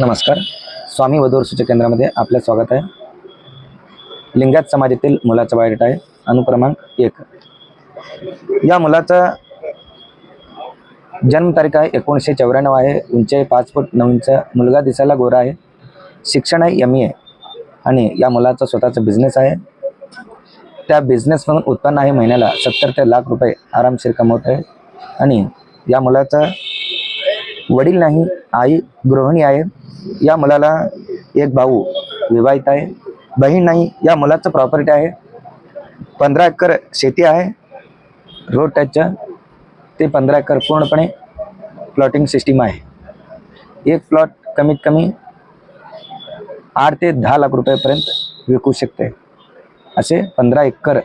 नमस्कार. स्वामी वधूवर सूचक केंद्रामध्ये आपलं स्वागत आहे. लिंगायत समाजातील मुलाचा बायोडेटा आहे. अनुक्रमांक एक. या मुलाचा जन्मतारीख आहे एकोणीसशे चौऱ्याण्णव आहे. उंची पाच फूट नऊ इंच. मुलगा दिसायला गोरा आहे. शिक्षण आहे एम ए आणि या मुलाचा स्वतःचा बिझनेस आहे. त्या बिझनेसमधून उत्पन्न आहे महिन्याला सत्तर ते लाख रुपये आरामशीर कमवत आहे. आणि या मुलाचा वडील नाही आई गृहिणी आहे. या मुलाला एक भाऊ विवाहित आहे. बहीण नाही या मुलाचं प्रॉपर्टी आहे. पंधरा एकर शेती आहे. रोड टचच्या ते पंधरा एकर पूर्णपणे प्लॉटिंग सिस्टीम आहे. एक प्लॉट कमीत कमी आठ ते दहा लाख रुपयापर्यंत विकू शकते. असे पंधरा एकर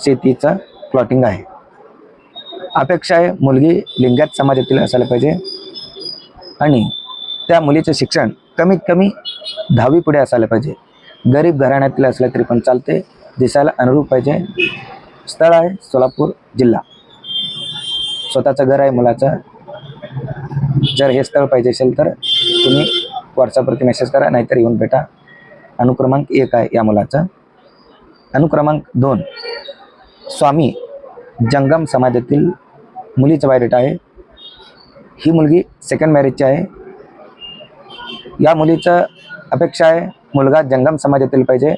शेतीचं प्लॉटिंग आहे. अपेक्षा आहे मुलगी लिंगायत समाजातील असायला पाहिजे. आणि त्या मुलीचं शिक्षण कमीत कमी दहावी पुढे असायला पाहिजे. गरीब घराण्यातील असलं तरी पण चालते दिसायला अनुरूप पाहिजे. स्थळ आहे सोलापूर जिल्हा. स्वतःचं घर आहे मुलाचं. जर हे स्थळ पाहिजे असेल तर तुम्ही व्हॉट्सअपवरती मेसेज करा नाहीतर येऊन भेटा. अनुक्रमांक एक आहे या मुलाचा. अनुक्रमांक दोन स्वामी जंगम समाजातील मुलीचं बायोडेटा आहे. ही मुलगी सेकंड मॅरेजची आहे. या मुलीचं अपेक्षा आहे मुलगा जंगम समाजातील पाहिजे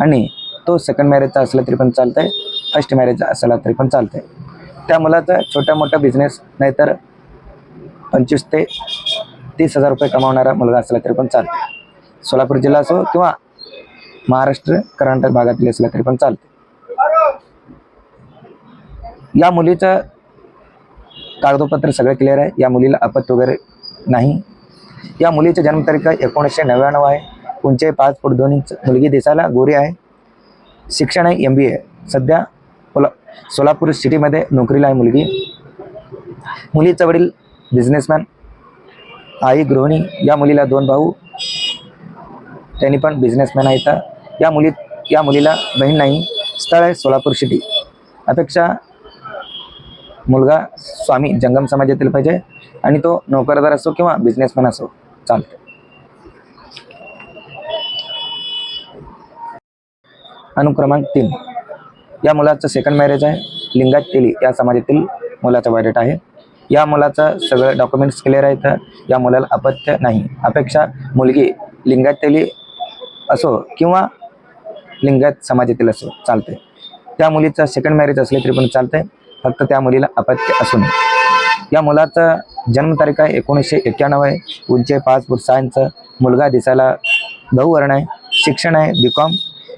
आणि तो सेकंड मॅरेजचा असला तरी पण चालतंय फर्स्ट मॅरेजचा असला तरी पण चालतंय. त्या मुलाचा छोटा मोठा बिझनेस नाहीतर पंचवीस ते तीस हजार रुपये कमावणारा मुलगा असला तरी पण चालते सोलापूर जिल्हा असो किंवा महाराष्ट्र कर्नाटक भागातील असला तरी पण चालतं या मुलीचं कागदोपत्र सगळं क्लिअर आहे. या मुलीला अपत्य वगैरे नाही. या मुलीचं जन्मतारीख एकोणीसशे नव्याण्णव आहे. उंची पाच फूट दोन इंच मुलगी दिसायला गोरी आहे. शिक्षण आहे एम बी ए सध्या कोला सोलापूर सिटीमध्ये नोकरीला आहे मुलगी. मुलीचं वडील बिझनेसमॅन आई गृहिणी या मुलीला दोन भाऊ. त्यांनी पण बिझनेसमॅन आहेत या मुली या मुलीला बहीण नाही. स्थळ आहे सोलापूर सिटी अपेक्षा मुलगा स्वामी जंगम समाजातील पाहिजे आणि तो नोकरदार असो किंवा बिझनेसमॅन असो. चालतो अनुक्रमांक तीन. या मुलाचं सेकंड मॅरेज आहे. लिंगात तेली या समाजातील मुलाचा बायोडेटा आहे. या मुलाचं सगळं डॉक्युमेंट्स क्लिअर आहेत. या मुलाला अपत्य नाही. अपेक्षा मुलगी लिंगायत तेली असो किंवा लिंगायत समाजातील असो. चालते त्या मुलीचं सेकंड मॅरेज असले तरी पण चालते फक्त त्या मुलीला अपत्य असू नये. या मुलाचा जन्मतारीख आहे एकोणीसशे एक्क्याण्णव आहे. उंचे पाच फूट सहा इंच मुलगा दिसायला गहूवर्ण आहे. शिक्षण आहे बी कॉम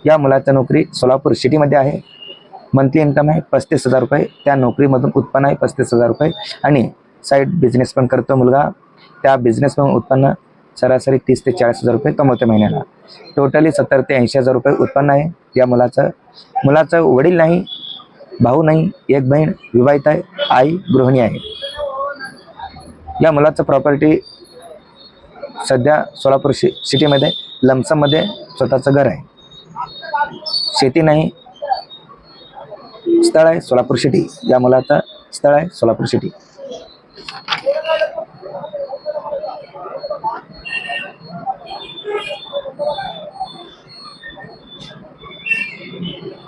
या मुलाचं नोकरी सोलापूर सिटीमध्ये आहे. मंथली इन्कम आहे पस्तीस हजार रुपये. त्या नोकरीमधून उत्पन्न आहे पस्तीस हजार रुपये. आणि साईड बिझनेस पण करतो मुलगा. त्या बिझनेसमधून उत्पन्न सरासरी तीस ते चाळीस हजार रुपये कमवते महिन्याला. टोटली सत्तर ते ऐंशी हजार रुपये उत्पन्न आहे या मुलाचं. मुलाचं वडील नाही भाऊ नाही एक बहीण विवाहित आहे आई गृहिणी आहे. या मुलाचं प्रॉपर्टी सध्या सोलापूर शि सिटीमध्ये लमसममध्ये स्वतःचं घर आहे. शेती नाही. स्थळ आहे सोलापूर सिटी या मुलाचं स्थळ आहे सोलापूर सिटी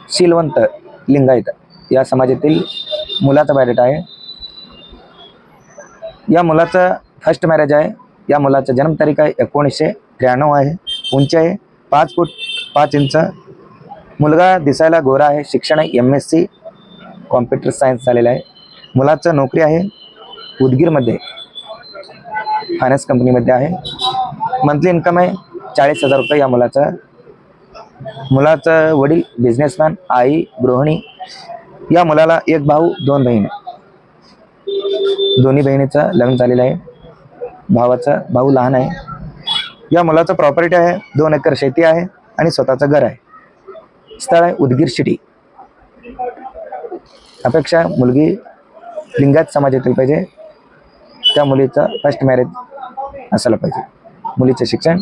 शीलवंत लिंगायत. या समाजातील मुलाचा बायोडेटा आहे. या मुलाचं फर्स्ट मॅरेज आहे. या मुलाचा जन्मतारीख आहे एकोणीसशे त्र्याण्णव आहे. उंची आहे पाच फूट पाच इंच. मुलगा दिसायला गोरा आहे. शिक्षण आहे. M S C computer science झालेलं आहे. मुलाचं नोकरी आहे उदगीरमध्ये. फायनान्स कंपनीमध्ये आहे. मंथली इन्कम आहे चाळीस हजार रुपये या मुलाचं. मुलाचं वडील बिझनेसमॅन आई गृहिणी या मुलाला एक भाऊ दोन बहीण. दोन्ही बहिणीचं लग्न झालेलं आहे. भावाचा भाऊ लहान आहे. या मुलाचं प्रॉपर्टी आहे दोन एकर शेती आहे आणि स्वतःचं घर आहे. स्थळ आहे उदगीर सिटी अपेक्षा मुलगी लिंगायत समाजातील पाहिजे. त्या मुलीचं फर्स्ट मॅरेज असायला पाहिजे. मुलीचं शिक्षण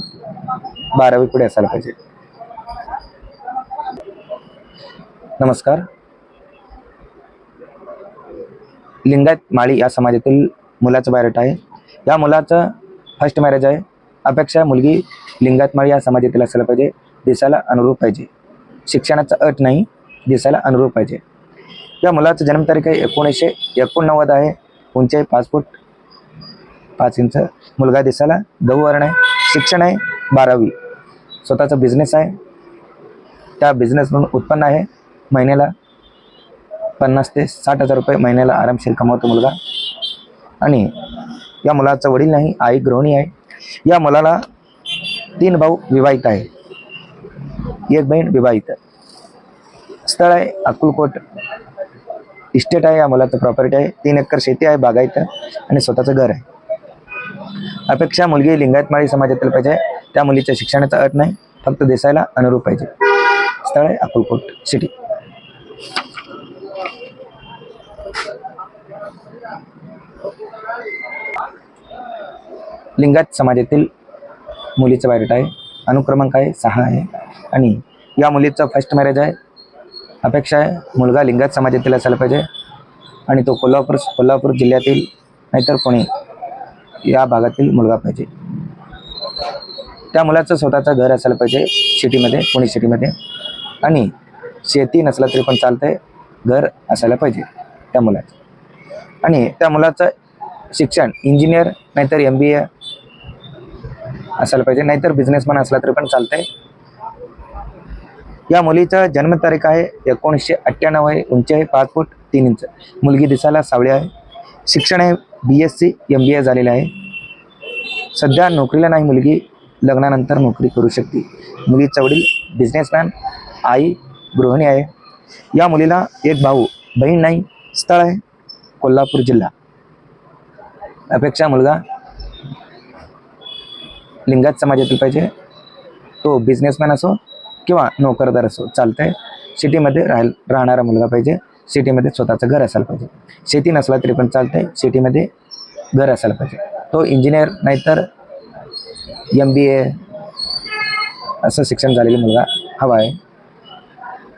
बारावी पुढे असायला पाहिजे. नमस्कार. लिंगायत माळी या समाजातील मुलाचं बायरट आहे. या मुलाचं फर्स्ट मॅरेज आहे. अपेक्षा मुलगी लिंगायतमाळी या समाजातील असायला पाहिजे. दिसायला अनुरूप पाहिजे. शिक्षणाचा अट नाही दिसायला अनुरूप पाहिजे. या मुलाचं जन्मतारीख आहे एकोणीसशे एकोणनव्वद आहे. उंचाई पाच फूट पाच इंच. मुलगा दिसायला गौवर्ण आहे. शिक्षण आहे बारावी. स्वतःचा बिझनेस आहे. त्या बिझनेसमधून उत्पन्न आहे. महिन्याला पन्नास ते साठ हजार रुपये महिन्याला आरामशीर कमावतो मुलगा. आणि या मुलाचा वडील नाही आई गृहिणी आहे. या मुलाला तीन भाऊ विवाहित आहे एक बहीण विवाहित. स्थळ आहे अक्कलकोट. इस्टेट आहे या मुलाचं प्रॉपर्टी आहे. तीन एकर शेती आहे बागायत आणि स्वतःचं घर आहे. अपेक्षा मुलगी लिंगायत माळी समाजातील पाहिजे. त्या मुलीच्या शिक्षणाचा अट नाही फक्त दिसायला अनुरूप पाहिजे. स्थळ आहे अक्कलकोट सिटी लिंगायत समाजातील मुलीचं बायोडेटा आहे. अनुक्रमांक आहे सहा आहे. आणि या मुलीचं फर्स्ट मॅरेज आहे. अपेक्षा आहे मुलगा लिंगायत समाजातील असायला पाहिजे. आणि तो कोल्हापूर कोल्हापूर जिल्ह्यातील नाहीतर पुणे या भागातील मुलगा पाहिजे. त्या मुलाचं स्वतःचं घर असायला पाहिजे सिटीमध्ये पुणे सिटीमध्ये. आणि शेती नसला तरी पण चालतंय घर असायला पाहिजे. त्या मुलाचं. आणि त्या मुलाचं शिक्षण इंजिनियर नाहीतर एम बी ए असायला पाहिजे नाहीतर बिझनेसमॅन असला तरी पण चालतंय. या मुलीचा जन्मतारीख आहे एकोणीसशे अठ्ठ्याण्णव आहे उंची आहे पाच फूट तीन इंच. मुलगी दिसायला सावळी आहे. शिक्षण आहे B S C M B A झालेलं आहे. सध्या नोकरीला नाही मुलगी लग्नानंतर नोकरी करू शकते. मुलीचा वडील बिझनेसमॅन आई गृहिणी आहे. या मुलीला एक भाऊ बहीण नाही. स्थळ आहे कोल्हापूर जिल्हा. अपेक्षा मुलगा लिंगायत समाजातील पाहिजे. तो बिझनेसमॅन असो किंवा नोकरदार असो चालतंय. सिटीमध्ये राहाय राहणारा मुलगा पाहिजे. सिटीमध्ये स्वतःचं घर असायला पाहिजे. शेती नसला तरी पण चालतंय. सिटीमध्ये घर असायला पाहिजे. तो इंजिनियर नाहीतर एम बी ए असं शिक्षण झालेला मुलगा हवा आहे.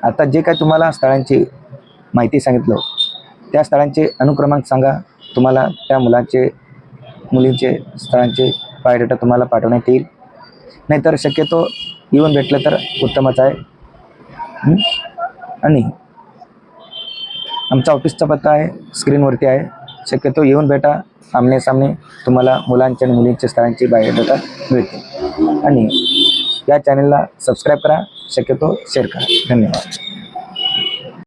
आता जे काय तुम्हाला स्थळांची माहिती सांगितलं त्या स्थळांचे अनुक्रमांक सांगा. तुम्हाला त्या मुलांचे मुलींचे स्थळांचे बायोडेटा तुम्हाला पाठवण्यात येईल. नाहीतर शक्यतो येऊन भेटलं तर उत्तमच आहे. आणि आमचा ऑफिसचा पत्ता आहे स्क्रीनवरती आहे. शक्यतो येऊन भेटा. आमने सामने तुम्हाला मुलांचे आणि मुलींच्या स्थळांची बायोडेटा मिळते आणि या चॅनलला सबस्क्राईब करा. शक्यतो शेअर करा. धन्यवाद.